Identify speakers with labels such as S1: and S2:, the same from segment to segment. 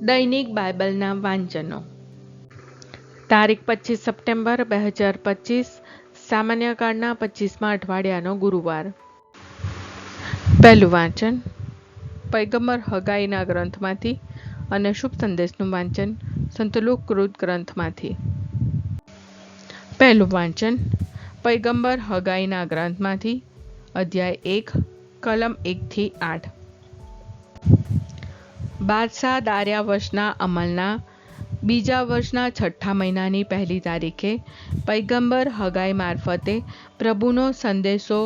S1: દૈનિક બાઇબલના વાંચનો. તારીખ પચીસ સપ્ટેમ્બર બે હજાર પચીસ, સામાન્ય કાળના પચીસમા અઠવાડિયાનો ગુરુવાર. પહેલું વાંચન, પૈગંબર હગાઈના ગ્રંથમાંથી અને શુભ સંદેશનું વાંચન સંતલુક કૃત ગ્રંથમાંથી. પહેલું વાંચન, પૈગંબર હગાઈના ગ્રંથમાંથી, અધ્યાય એક, કલમ એકથી આઠ. બાદશાહ દાર્યા વર્ષના અમલના બીજા વર્ષના છઠ્ઠા મહિનાની પહેલી તારીખે પૈગંબર હગાઈ મારફતે પ્રભુનો સંદેશો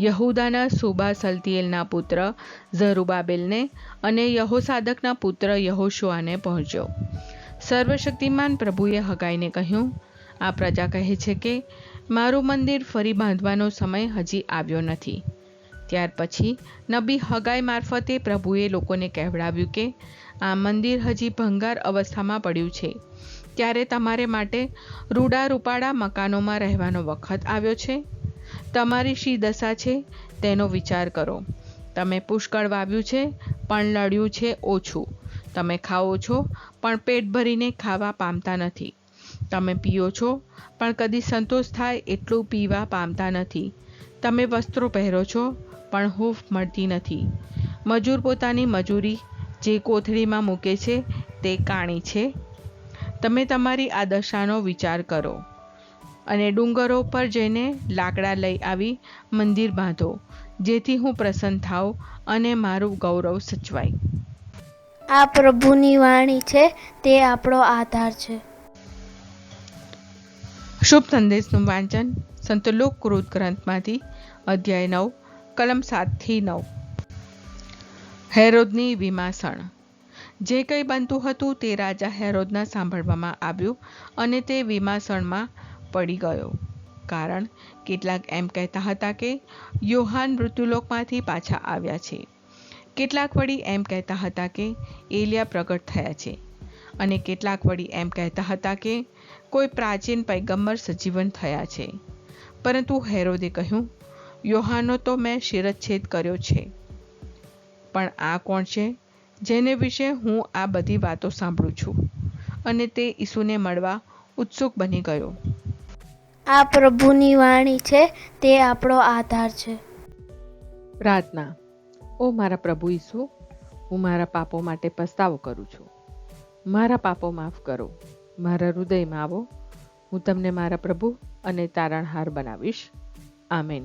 S1: યહૂદાના સુબા સલતીએલના પુત્ર ઝરુબાબેલને અને યહોસાદકના પુત્ર યહોશુઆને પહોંચ્યો. સર્વશક્તિમાન પ્રભુએ હગાઈને કહ્યું, આ પ્રજા કહે છે કે, મારું મંદિર ફરી બાંધવાનો સમય હજી આવ્યો નથી. ત્યાર પછી નબી હગાઈ મારફતે પ્રભુએ લોકોને કહેવડાવ્યું કે, આ મંદિર હજી ભંગાર અવસ્થામાં પડ્યું છે. ત્યારે તમારે માટે રૂડા રૂપાળા મકાનોમાં રહેવાનો વખત આવ્યો છે? તમારી શી દશા છે? તેનો વિચાર કરો. તમે પુષ્કળ વાવ્યું છે, પણ લડ્યું છે ઓછું. તમે ખાઓ છો, પણ પેટ ભરીને ખાવા પામતા નથી. તમે પીઓ છો, પણ કદી સંતોષ થાય એટલું પીવા પામતા નથી. તમે વસ્ત્રો પહેરો છો પણ હૂફ મળતી નથી. મજૂર પોતાની મજૂરી જે કોથળીમાં મૂકે છે તે કાણી છે. તમે તમારી આ દશાનો વિચાર કરો. અને ડુંગરો પર જઈને લાકડા લઈ આવી મંદિર બાંધો જેથી હું પ્રસન્ન થાઉં અને મારું ગૌરવ સચવાય.
S2: આ પ્રભુની વાણી છે તે આપણો આધાર છે.
S1: શુભ સંદેશનું વાંચન સંત લોકકૃત ગ્રંથમાંથી અધ્યાય નવ. કલમ સાતથી નવ. હેરોદની વિમાસણ. જે કંઈ બનતું હતું તે રાજા હેરોદના સાંભળવામાં આવ્યું અને તે વિમાસણમાં પડી ગયો. કારણ કેટલાક એમ કહેતા હતા કે યોહાન મૃત્યુલોકમાંથી પાછા આવ્યા છે. કેટલાક વળી એમ કહેતા હતા કે એલિયા પ્રગટ થયા છે. અને કેટલાક વળી એમ કહેતા હતા કે કોઈ પ્રાચીન પૈગંબર સજીવન થયા છે. પરંતુ હેરોદે કહ્યું યોહાનો તો મેં શિરચ્છેદ કર્યો છે. પણ આ કોણ છે? જેને વિશે હું આ બધી વાતો સાંભળું છું. અને તે ઈસુને મળવા ઉત્સુક બની ગયો.
S2: આ પ્રભુની વાણી છે તે આપણો આધાર છે.
S1: પ્રાર્થના. ઓ મારા પ્રભુ ઈસુ હું મારા પાપો માટે પસ્તાવો કરું છું. મારા પાપો માફ કરો. મારા હૃદયમાં આવો. હું તમને મારા પ્રભુ અને તારણહાર બનાવીશ. આમેન.